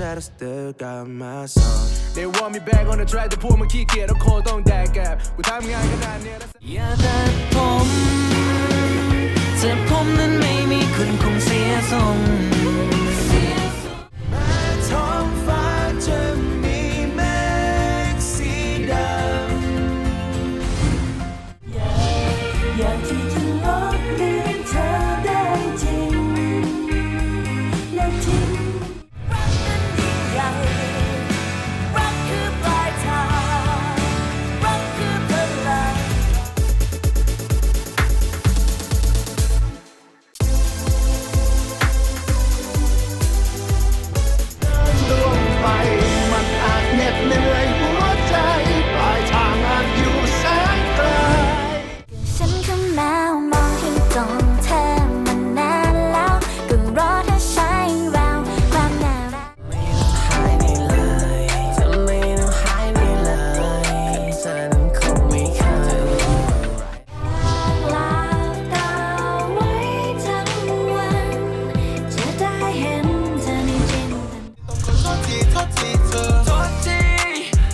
that I still got my song. They want me back on the track to pull my key kid, a cold on that gap. With time, I can't near the.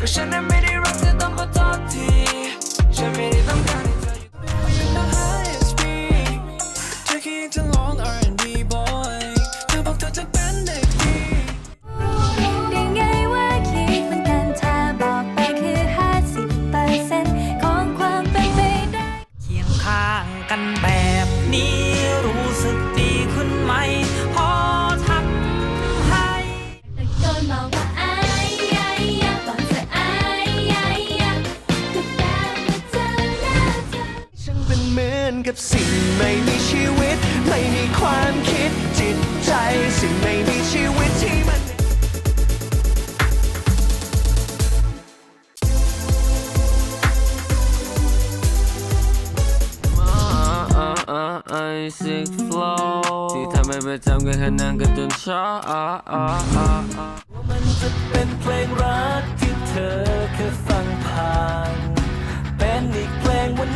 ก็ฉันนั้นไม่ได้รักเธอต้องขอโทษทีฉันไม่ นกับสิ่งไม่มีชีวิต ไม่มีความคิดจิตใจ สิ่งไม่มีชีวิตที่มันไอซิกฟลอที่ทำให้ประจำกันขนาดกันจนช้าว่ามันจะเป็นเพลงรักที่เธอเคยฟังผ่าน เป็นอีกเพลงวัน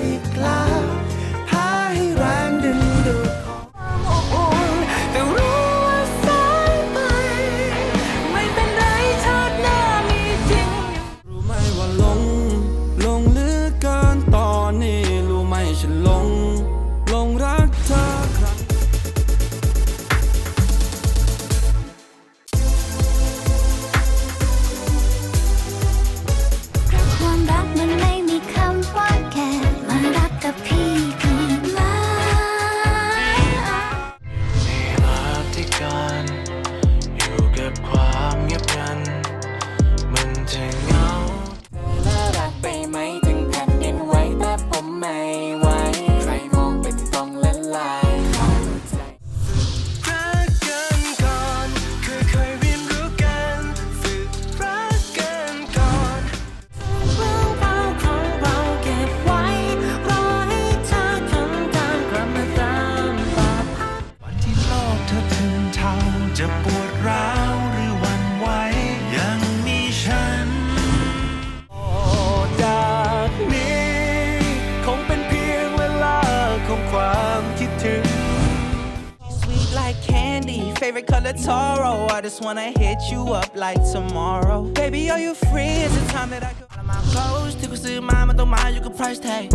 favorite color Toro. I just wanna hit you up like tomorrow. Baby, are you free? Is it time that I could? All of my clothes ที่กูซื้อมามันต้องมาอยู่กับ price tag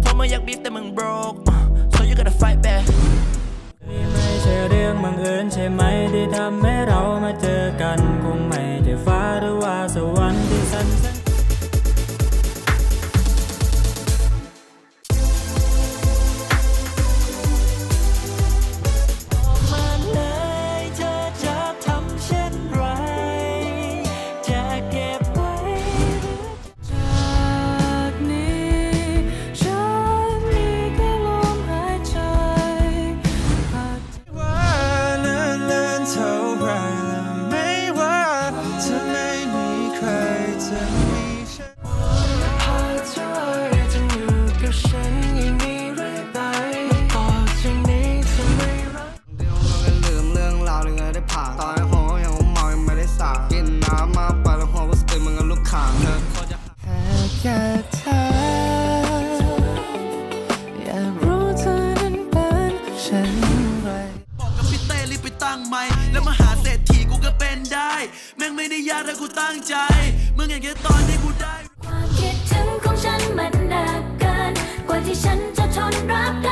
เพราะมึงอยากบีบแต่มึง broke so you gotta fight back ไม่ใช่เรื่องบังเอิญใช่ไหมที่ทำให้เรามาเจอกัน คงไม่ใช่ฟ้าหรือว่าสวรรค์ที่สัน งใจ มึงอย่ห็นแค่ตอนที่กูได้ ความคิดถึงของฉันมันหนักเกิน กว่าที่ฉันจะทนรับได้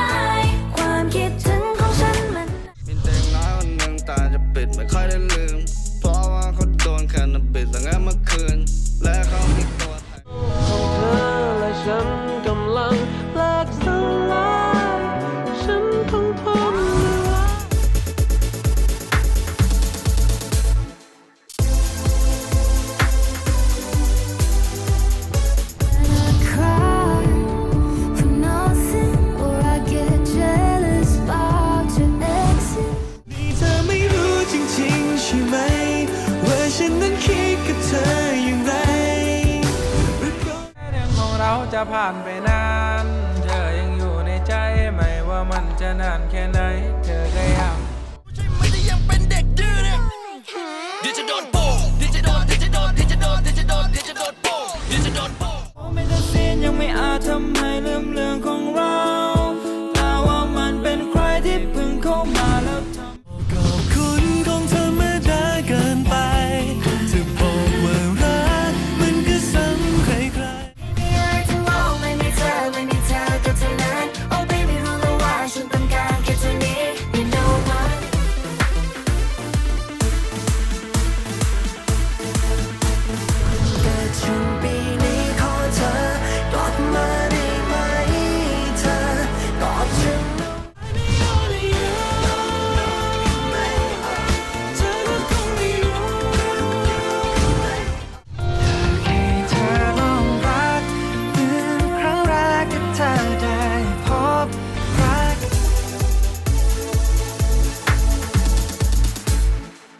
จะผ่านไปนาน เธอยังอยู่ในใจไหมว่ามันจะนานแค่ไหน เธอก็ยังไม่ได้ยังเป็นเด็กดื้อดิจะโดนโป้ดิจะโดนดิจะโดนดิจะโดนดิจะโดนดิจะโดนโป้ดิจะโดนโป้ไม่ได้เสียังไม่อาทำให้ลืมเรื่องของเราถ้าว่ามันเป็นใครที่เพิ่งเข้ามา